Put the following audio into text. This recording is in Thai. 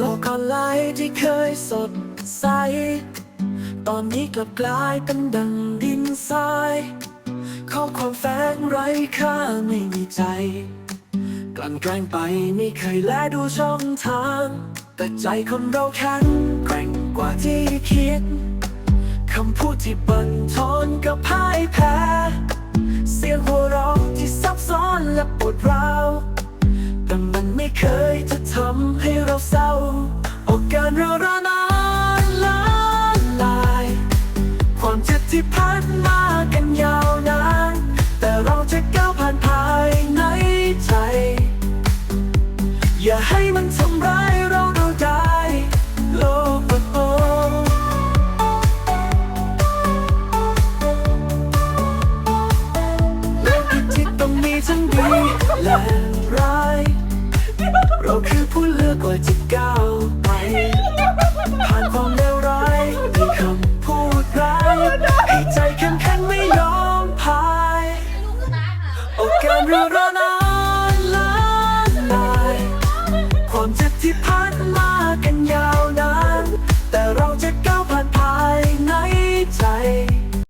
ลกออนไลน์ที่เคยสดใส ตอนนี้กลับกลายเป็นดังดินทรายข้อความแฝงไร้ค่าไม่มีใจ กลั่นแกล้งไปไม่เคยแลดูช่องทาง แต่ใจคนเราแข็งแกร่งกว่าที่คิด คำพูดที่บันทอนกับพ่ายแพ้ ทำให้เราเศร้าโอกาสเรารอนานล้านลาย ความเจ็บที่ผ่านมากันยาวนาน แต่เราจะก้าวผ่านภายในใจ อย่าให้มันทำร้ายเราเราได้โลกโอ้โลกที่ต้องมีทั้งดีและร้าย อกว่าจะก้าวไป ผ่านความเลวร้ายมีคำพูดร้ายให้ใจแข็งแข็งไม่ยอมพาย โอกาสเรารอนานล้านลาย ความเจ็บที่พัน